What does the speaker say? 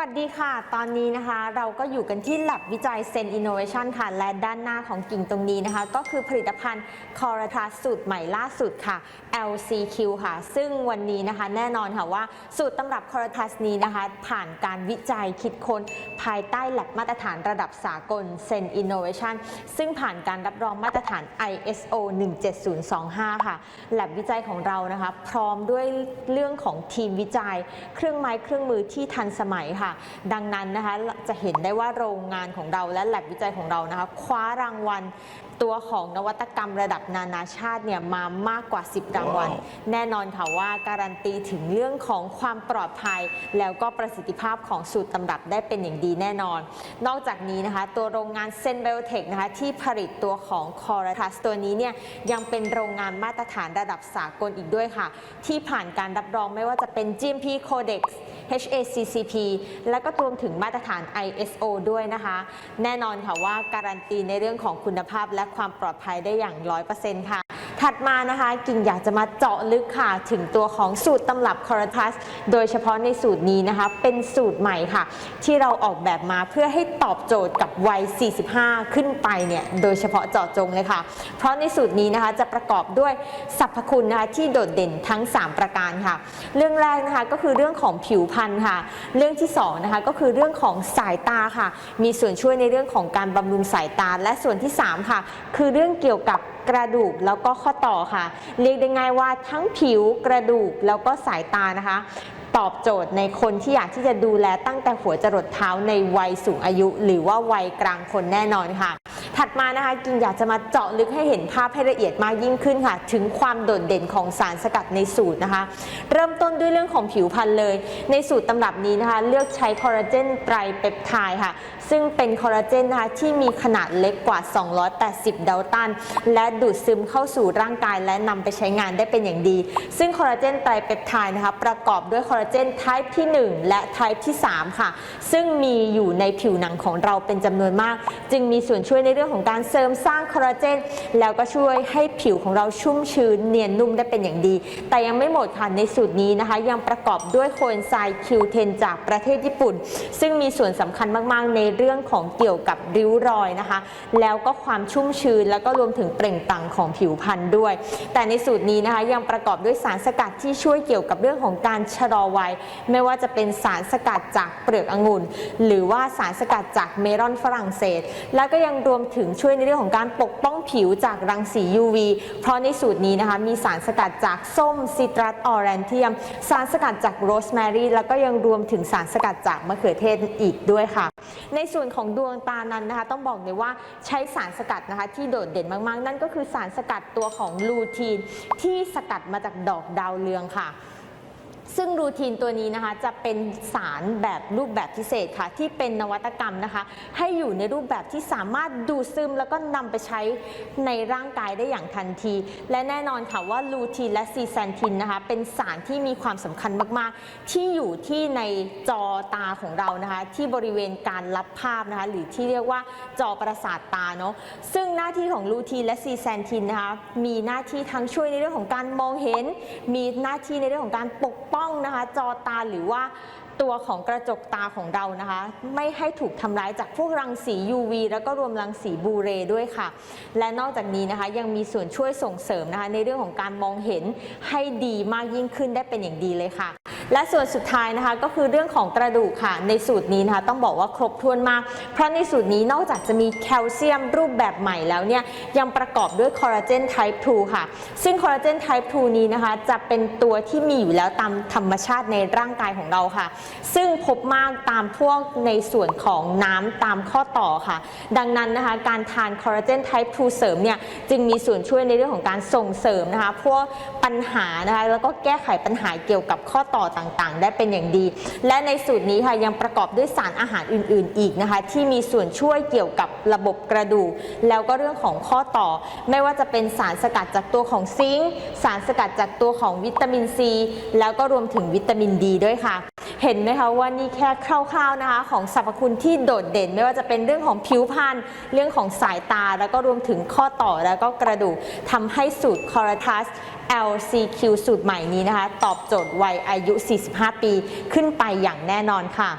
วัสดีค่ะ ตอนนี้นะคะเราก็อยู่กันที่ Lab วิจัยเซนอินโนเวชันค่ะ และด้านหน้าของกิ่งตรงนี้นะคะ ก็คือผลิตภัณฑ์คอร์ทัสสูตรใหม่ล่าสุดค่ะ LCQ ค่ะ ซึ่งวันนี้นะคะแน่นอนค่ะว่าสูตรตำรับคอร์ทัสนี้นะคะ ผ่านการวิจัยคิดค้นภายใต้ Lab มาตรฐานระดับสากลเซนอินโนเวชันซึ่งผ่านการรับรองมาตรฐาน ISO 17025 ค่ะ Lab วิจัยของเรานะคะ พร้อมด้วยเรื่องของทีมวิจัย เครื่องไม้เครื่องมือที่ทันสมัยค่ะดังนั้นนะคะจะเห็นได้ว่าโรงงานของเราและแลบวิจัยของเรานะคะคว้ารางวัลตัวของนวัตกรรมระดับนานาชาติเนี่ยมามากกว่า 10 รางวัล แน่นอนค่ะว่าการันตีถึงเรื่องของความปลอดภัย แล้วก็ประสิทธิภาพของสูตรตำรับได้เป็นอย่างดีแน่นอน นอกจากนี้นะคะ ตัวโรงงานเซนเบลเทคนะคะที่ผลิตตัวของคอร์ทัสตัวนี้เนี่ยยังเป็นโรงงานมาตรฐานระดับสากลอีกด้วยค่ะ ที่ผ่านการรับรองไม่ว่าจะเป็น GMP Codex HACCP และก็รวมถึงมาตรฐาน ISO ด้วยนะคะ แน่นอนค่ะว่าการันตีในเรื่องของคุณภาพและความปลอดภัยได้อย่าง 100%ค่ะ ถัดมานะคะกิ่งอยากจะมาเจาะลึกค่ะ ถึงตัวของสูตรตำรับคอร์ทัสโดยเฉพาะในสูตรนี้นะคะ เป็นสูตรใหม่ค่ะ ที่เราออกแบบมาเพื่อให้ตอบโจทย์กับวัย 45 ขึ้นไปเนี่ยโดยเฉพาะเจาะจงเลยค่ะ เพราะในสูตรนี้นะคะจะประกอบด้วยสรรพคุณนะคะที่โดดเด่นทั้ง 3 ประการค่ะ เรื่องแรกนะคะก็คือเรื่องของผิวพรรณค่ะ เรื่องที่2นะคะก็คือเรื่องของสายตาค่ะ มีส่วนช่วยในเรื่องของการบำรุงสายตา และส่วนที่ 3 ค่ะ คือเรื่องเกี่ยวกับกระดูกแล้วก็ข้อต่อค่ะ เรียกได้ง่ายว่าทั้งผิวกระดูกแล้วก็สายตานะคะ ตอบโจทย์ในคนที่อยากที่จะดูแลตั้งแต่หัวจรดเท้าในวัยสูงอายุ หรือว่าวัยกลางคนแน่นอนค่ะ ถัดมานะคะกินอยากจะมาเจาะลึกให้เห็นภาพให้ละเอียดมากยิ่งขึ้นค่ะ ถึงความโดดเด่นของสารสกัดในสูตรนะคะ เริ่มต้นด้วยเรื่องของผิวพรรณเลย ในสูตรตำรับนี้นะคะ เลือกใช้คอลลาเจนไตรเปปไทด์ค่ะ ซึ่งเป็นคอลลาเจนนะคะที่มีขนาดเล็กกว่า 280 เดลตัน และดูดซึมเข้าสู่ร่างกายและนำไปใช้งานได้เป็นอย่างดี ซึ่งคอลลาเจนไตรเปปไทด์นะคะประกอบด้วยคอลลาเจนไทป์ที่ 1 และไทป์ที่ 3 ค่ะ ซึ่งมีอยู่ในผิวหนังของเราเป็นจำนวนมาก จึงมีส่วนช่วยในเรื่องของการเสริมสร้างคอลลาเจน แล้วก็ช่วยให้ผิวของเราชุ่มชื้นเนียนนุ่มได้เป็นอย่างดี แต่ยังไม่หมดค่ะในสูตรนี้นะคะ ยังประกอบด้วยโคเอนไซม์ Q10 จากประเทศญี่ปุ่น ซึ่งมีส่วนสำคัญมาก ๆ ในเรื่องของเกี่ยวกับริ้วรอยนะคะ แล้วก็ความชุ่มชื้นแล้วก็รวมถึงเปล่งปลั่งของผิวพรรณด้วย แต่ในสูตรนี้นะคะยังประกอบด้วยสารสกัดที่ช่วยเกี่ยวกับเรื่องของการชะลอวัย ไม่ว่าจะเป็นสารสกัดจากเปลือกองุ่น หรือว่าสารสกัดจากเมลอนฝรั่งเศส แล้วก็ยังรวมถึงช่วยในเรื่องของการปกป้องผิวจากรังสี UV เพราะในสูตรนี้นะคะมีสารสกัดจากส้มซิตรัสออแรนเทียม สารสกัดจากโรสแมรี่แล้วก็ยังรวมถึงสารสกัดจากมะเขือเทศอีกด้วยค่ะ ในส่วนของดวงตานั้นนะคะ ต้องบอกเลยว่าใช้สารสกัดนะคะที่โดดเด่นมากๆ นั่นก็คือสารสกัดตัวของลูทีนที่สกัดมาจากดอกดาวเรืองค่ะ ซึ่งรูทีนตัวนี้นะคะจะเป็นสารแบบรูปแบบพิเศษค่ะ ที่เป็นนวัตกรรมนะคะ ให้อยู่ในรูปแบบที่สามารถดูดซึมแล้วก็นำไปใช้ในร่างกายได้อย่างทันที และแน่นอนค่ะว่าลูทีนและซีแซนทินนะคะ เป็นสารที่มีความสำคัญมากๆ ที่อยู่ที่ในจอตาของเรานะคะ ที่บริเวณการรับภาพนะคะ หรือที่เรียกว่าจอประสาทตาเนาะซึ่งหน้าที่ของลูทีนและซีแซนทินนะคะมีหน้าที่ทั้งช่วยในเรื่องของการมองเห็น มีหน้าที่ในเรื่องของการปกป้อง้องนะคะ จอตาหรือว่าตัวของกระจกตาของเรานะคะ ไม่ให้ถูกทำร้ายจากพวกรังสี UV แล้วก็รวมรังสีบูเรด้วยค่ะ และนอกจากนี้นะคะยังมีส่วนช่วยส่งเสริมนะคะ ในเรื่องของการมองเห็นให้ดีมากยิ่งขึ้นได้เป็นอย่างดีเลยค่ะ และส่วนสุดท้ายนะคะก็คือเรื่องของกระดูกค่ะ ในสูตรนี้นะคะต้องบอกว่าครบถ้วนมาก เพราะในสูตรนี้นอกจากจะมีแคลเซียมรูปแบบใหม่แล้วเนี่ยยังประกอบด้วยคอลลาเจน type 2ค่ะ ซึ่งคอลลาเจน type 2นี้นะคะจะเป็นตัวที่มีอยู่แล้วตามธรรมชาติในร่างกายของเราค่ะ ซึ่งพบมากตามพวกในส่วนของน้ำตามข้อต่อค่ะ ดังนั้นนะคะการทานคอลลาเจน type 2เสริมเนี่ยจึงมีส่วนช่วยในเรื่องของการส่งเสริมนะคะพวกปัญหานะคะแล้วก็แก้ไขปัญหาเกี่ยวกับข้อต่อต่างๆ ได้เป็นอย่างดี และในสูตรนี้ค่ะยังประกอบด้วยสารอาหารอื่น ๆ อีกนะคะ ที่มีส่วนช่วยเกี่ยวกับระบบกระดูก แล้วก็เรื่องของข้อต่อ ไม่ว่าจะเป็นสารสกัดจากตัวของซิงค์สารสกัดจากตัวของวิตามินซีแล้วก็รวมถึงวิตามินดีด้วยค่ะ เห็นไหมคะว่านี่แค่คร่าวๆนะคะของสรรพคุณที่โดดเด่น ไม่ว่าจะเป็นเรื่องของผิวพรรณเรื่องของสายตา แล้วก็รวมถึงข้อต่อแล้วก็กระดูกทำให้สูตรคอร์ทัส LCQ สูตรใหม่นี้นะคะ ตอบโจทย์วัยอายุ 45 ปีขึ้นไปอย่างแน่นอนค่ะ